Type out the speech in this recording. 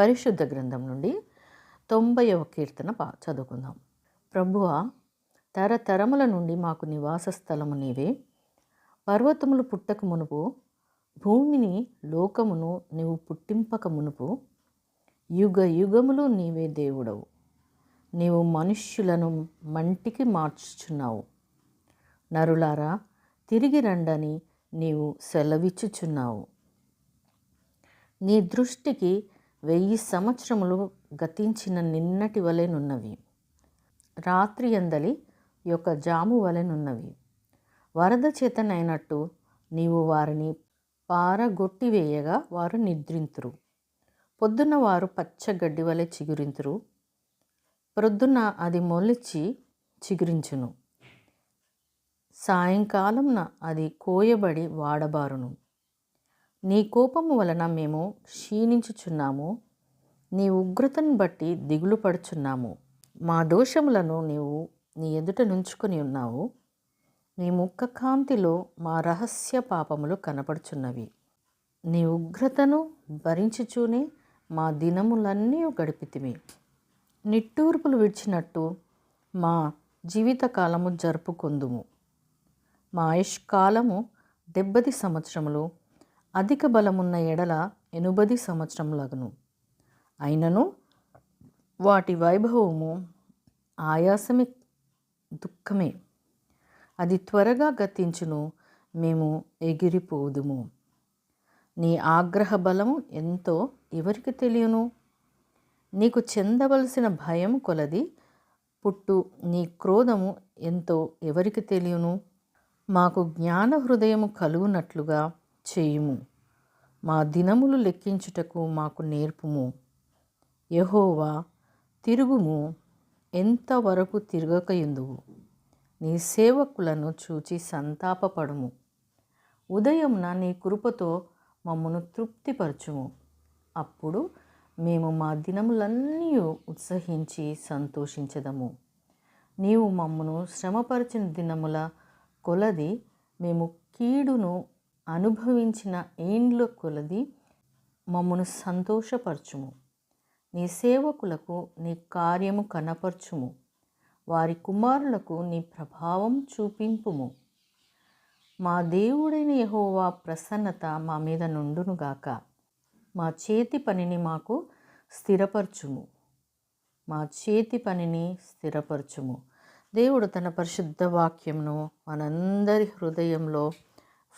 పరిశుద్ధ గ్రంథం నుండి తొంభైవ కీర్తన పా చదువుకుందాం. ప్రభువ తరతరముల నుండి మాకు నివాస స్థలము నీవే. పర్వతములు పుట్టక మునుపు భూమిని లోకమును నీవు పుట్టింపక మునుపు యుగ యుగములు నీవే దేవుడవు. నీవు మనుష్యులను మంటికి మార్చుచున్నావు. నరులారా తిరిగి రండని నీవు సెలవిచ్చుచున్నావు. నీ దృష్టికి వెయ్యి సంవత్సరములు గతించిన నిన్నటి వలెనున్నవి రాత్రి అందలి యొక్క జాము వలెనున్నవి వరద చేతనైనట్టు నీవు వారిని పారగొట్టివేయగా వారు నిద్రింతురు. పొద్దున్న వారు పచ్చగడ్డి వలె చిగురింతురు. ప్రొద్దున అది మొలిచి చిగురించును. సాయంకాలంన అది కోయబడి వాడబారును. నీ కోపము వలన మేము క్షీణించుచున్నాము. నీ ఉగ్రతను బట్టి దిగులు పడుచున్నాము. మా దోషములను నీవు నీ ఎదుట నుంచుకొని ఉన్నావు. నీ ముక్క కాంతిలో మా రహస్య పాపములు కనపడుచున్నవి. నీ ఉగ్రతను భరించుచూనే మా దినములన్నీ గడిపితిమి. నిట్టూర్పులు విడిచినట్టు మా జీవితకాలము జరుపుకొందుము. మా ఆయుష్కాలము డెబ్బది సంవత్సరములు అధిక బలమున్న ఎడల ఎనుబది సంవత్సరములగును. అయినను వాటి వైభవము ఆయాసమే దుఃఖమే. అది త్వరగా గతించును మేము ఎగిరిపోదుము. నీ ఆగ్రహ బలము ఎంతో ఎవరికి తెలియను? నీకు చెందవలసిన భయం కొలది పుట్టు నీ క్రోధము ఎంతో ఎవరికి తెలియను? మాకు జ్ఞాన హృదయము కలుగునట్లుగా చేయుము. మా దినములు లెక్కించుటకు మాకు నేర్పుము. యహోవా తిరుగుము ఎంతవరకు తిరగకయుందువు? నీ సేవకులను చూచి సంతాపపడుము. ఉదయంన నీ కృపతో మమ్మను తృప్తిపరచుము. అప్పుడు మేము మా దినములన్నీ ఉత్సహించి సంతోషించదము. నీవు మమ్మను శ్రమపరిచిన దినముల కొలది మేము కీడును అనుభవించిన ఏండ్ల కొలది మమ్మను సంతోషపరచుము. నీ సేవకులకు నీ కార్యము కనపరచుము. వారి కుమారులకు నీ ప్రభావం చూపింపుము. మా దేవుడైన యహోవా ప్రసన్నత మా మీద నుండునుగాక మా చేతి పనిని మాకు స్థిరపరచుము. మా చేతి పనిని స్థిరపరచుము. దేవుడు తన పరిశుద్ధ వాక్యంను మనందరి హృదయంలో